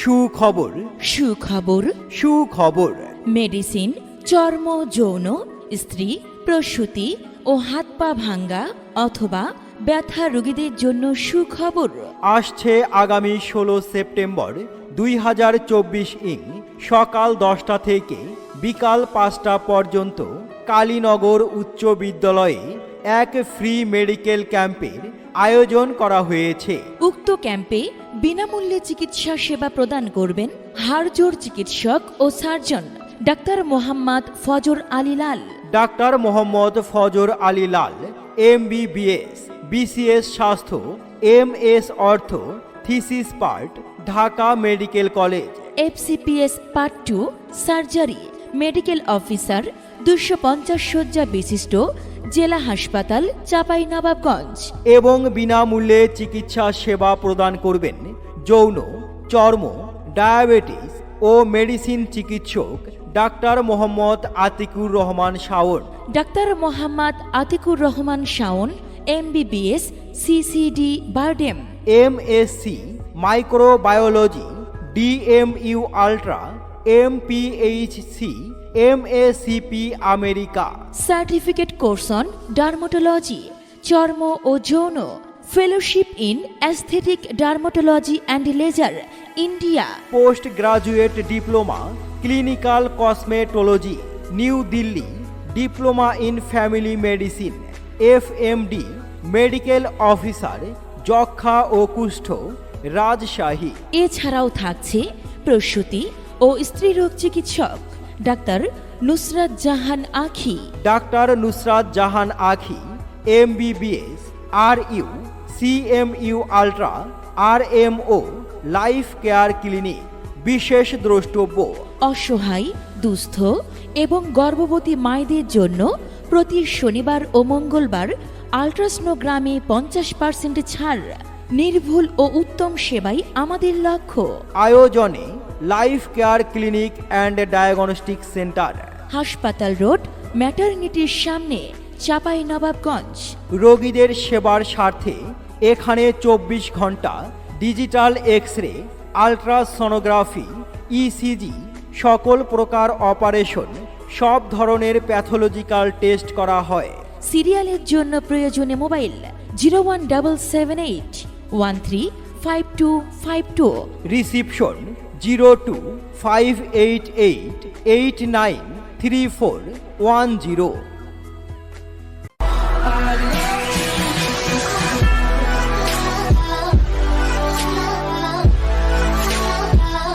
সুখবর। সুখবর সুখবর। মেডিসিন চর্ম যৌন স্ত্রী প্রসূতি ও হাত পা ভাঙ্গা অথবা ব্যথা রোগীদের জন্য সুখবর। আসছে আগামী ষোলো সেপ্টেম্বর দুই হাজার চব্বিশ ইং সকাল দশটা থেকে বিকাল পাঁচটা পর্যন্ত কালীনগর উচ্চ বিদ্যালয়ে এক ফ্রি মেডিকেল ক্যাম্পের আয়োজন করা হয়েছে। উক্ত ক্যাম্পে বিনামূল্যে চিকিৎসা সেবা প্রদান করবেন হাড়জোড় চিকিৎসক ও surgeon doctor Mohammad Fazar Ali Lal. Doctor Mohammad Fazar Ali Lal MBBS BCS স্বাস্থ্য এম এস অর্থ thesis part Dhaka medical college. FCPS part two surgery medical officer দুশো পঞ্চাশ শয্যা বিশিষ্ট জেলা হাসপাতাল চাঁপাইনবাবগঞ্জ। এবং বিনামূল্যে চিকিৎসা সেবা প্রদান করবেন যৌন চর্ম ডায়াবেটিস ও মেডিসিন চিকিৎসক doctor Mohammad Atikur Rahman Shawon. Doctor Mohammad Atikur Rahman Shawon MBBS CCD BIRDEM. MSc microbiology DMU ultra MPHC MACP America certificate course on dermatology চর্ম ও যৌন fellowship in aesthetic dermatology and laser India post graduate diploma clinical cosmetology New Delhi diploma in family medicine FMD medical officer যক্ষা ও কুষ্ঠ রাজশাহী এছাড়াও থাকছে প্রসূতি ও স্ত্রীরোগ চিকিৎসক। ডাক্তার নুসরাত জাহান আখি। Doctor Nusrat Jahan Akhi MBBS R U CMU ultra R M O life care clinic বিশেষ দ্রষ্টব্য। অসহায় দুস্থ এবং গর্ভবতী মায়েদের জন্য প্রতি শনিবার ও মঙ্গলবার আল্ট্রাসনোগ্রামে পঞ্চাশ পার্সেন্ট ছাড় নির্ভুল ও উত্তম সেবাই আমাদের লক্ষ্য। আয়োজনে life care clinic and diagnostic centre. হাসপাতাল রোড ম্যাটারনিটির সামনে চাপাই নবাবগঞ্জ। রোগীদের সেবার স্বার্থে এখানে চব্বিশ ঘণ্টা digital X ray ultrasonography ECG সকল প্রকার অপারেশন সব ধরনের প্যাথোলজিক্যাল টেস্ট করা হয়। সিরিয়ালের জন্য প্রয়োজনে mobile zero one double seven eight one three five two five two. Reception zero two five eight eight eight nine three four one zero